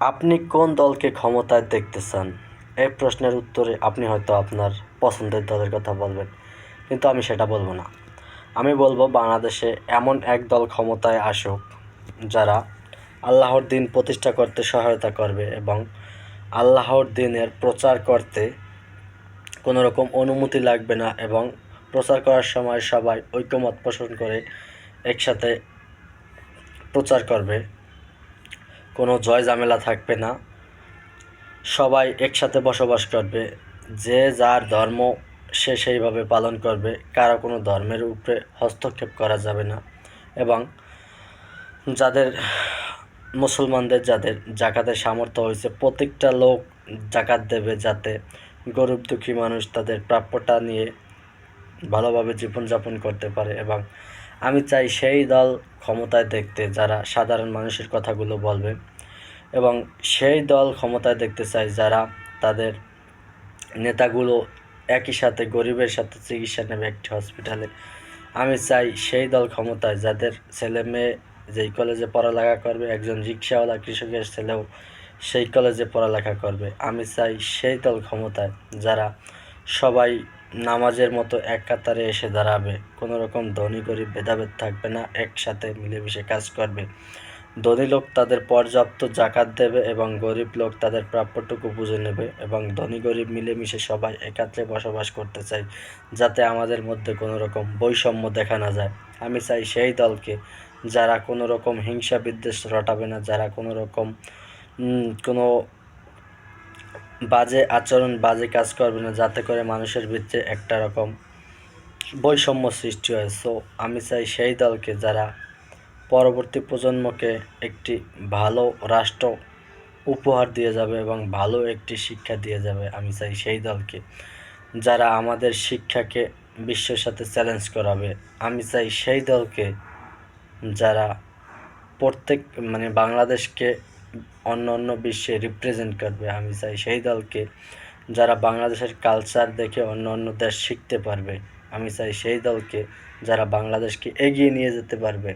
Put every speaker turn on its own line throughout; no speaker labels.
আপনি কোন দলকে ক্ষমতায় দেখতে চান? এই প্রশ্নের উত্তরে আপনি হয়তো আপনার পছন্দের দলের কথা বলবেন, কিন্তু আমি সেটা বলব না। আমি বলব বাংলাদেশে এমন এক দল ক্ষমতায় আসুক, যারা আল্লাহর দিন প্রতিষ্ঠা করতে সহায়তা করবে এবং আল্লাহর দিনের প্রচার করতে কোনো রকম অনুমতি লাগবে না এবং প্রচার করার সময় সবাই ঐক্যমত পোষণ করে একসাথে প্রচার করবে। কোনো জয় ঝামেলা থাকবে না। সবাই একসাথে বসবাস করবে। যে যার ধর্ম সে সেইভাবে পালন করবে। কারও কোনো ধর্মের উপরে হস্তক্ষেপ করা যাবে না এবং যাদের মুসলমানদের যাদের জাকাতের সামর্থ্য হয়েছে, প্রত্যেকটা লোক জাকাত দেবে যাতে গরিব দুঃখী মানুষ তাদের প্রাপ্যটা নিয়ে ভালোভাবে জীবনযাপন করতে পারে এবং আমি চাই সেই দল ক্ষমতায় দেখতে যারা সাধারণ মানুষের কথাগুলো বলবে এবং সেই দল ক্ষমতায় দেখতে চাই যারা তাদের নেতাগুলো একই সাথে গরিবের সাথে চিকিৎসা নেবে একটি হসপিটালে আমি চাই সেই দল ক্ষমতায় যাদের ছেলে মেয়ে যেই কলেজে পড়ালেখা করবে, একজন রিক্সাওয়ালা কৃষকের ছেলেও সেই কলেজে পড়ালেখা করবে। আমি চাই সেই দল ক্ষমতায় যারা সবাই নামাজের মতো এক কাতারে এসে দাঁড়াবে। কোনো রকম ধনী গরিব ভেদাভেদ থাকবে না, একসাথে মিলেমিশে কাজ করবে। ধনী লোক তাদের পর্যাপ্ত জাকাত দেবে এবং গরিব লোক তাদের প্রাপ্যটুকু বুঝে নেবে এবং ধনী গরিব মিলেমিশে সবাই একাত্রে বসবাস করতে চাই যাতে আমাদের মধ্যে কোনো রকম বৈষম্য দেখা না যায়। আমি চাই সেই দলকে যারা কোনো রকম হিংসা বিদ্বেষ রটাবে না, যারা কোনো রকম কোনো বাজে আচরণ, বাজে কাজ করবে না, যাতে করে মানুষের ভিতরে একটা রকম বৈষম্য সৃষ্টি হয়। সো আমি চাই সেই দলকে যারা পরবর্তী প্রজন্মকে একটি ভালো রাষ্ট্র উপহার দিয়ে যাবে এবং ভালো একটি শিক্ষা দিয়ে যাবে। আমি চাই সেই দলকে যারা আমাদের শিক্ষাকে বিশ্বের সাথে চ্যালেঞ্জ করাবে। আমি চাই সেই দলকে যারা প্রত্যেক মানে বাংলাদেশকে অন্য অন্য বিশ্বে রিপ্রেজেন্ট করবে, আমি চাই সেই দলকে যারা বাংলাদেশের কালচার দেখে অন্য অন্য দেশ শিখতে পারবে। আমি চাই সেই দলকে যারা বাংলাদেশকে এগিয়ে নিয়ে যেতে পারবে।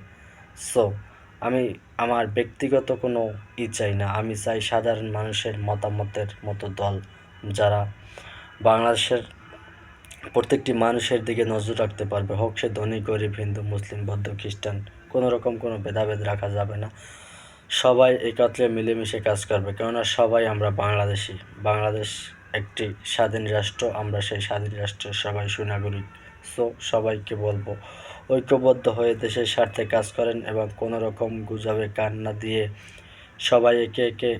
সো আমি, আমার ব্যক্তিগত কোনো ই চাই না। আমি চাই সাধারণ মানুষের মতামতের মতো দল যারা বাংলাদেশের প্রত্যেকটি মানুষের দিকে নজর রাখতে পারবে। হোক সে ধনী, গরিব, হিন্দু, মুসলিম, বৌদ্ধ, খ্রিস্টান, কোনো রকম কোনো ভেদাভেদ রাখা যাবে না। সবাই একত্রে মিলেমিশে কাজ করবে, কেননা সবাই আমরা বাংলাদেশি। বাংলাদেশ একটি স্বাধীন রাষ্ট্র, আমরা সেই স্বাধীন রাষ্ট্রের সবাই সুনাগরিক। সো সবাইকে বলব, ঐক্যবদ্ধ হয়ে দেশের স্বার্থে কাজ করেন এবং কোনো রকম গুজবে কান না দিয়ে সবাই একে একে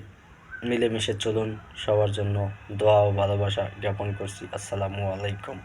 মিলেমিশে চলুন। সবার জন্য দোয়া ও ভালোবাসা জ্ঞাপন করছি। আসসালামু আলাইকুম।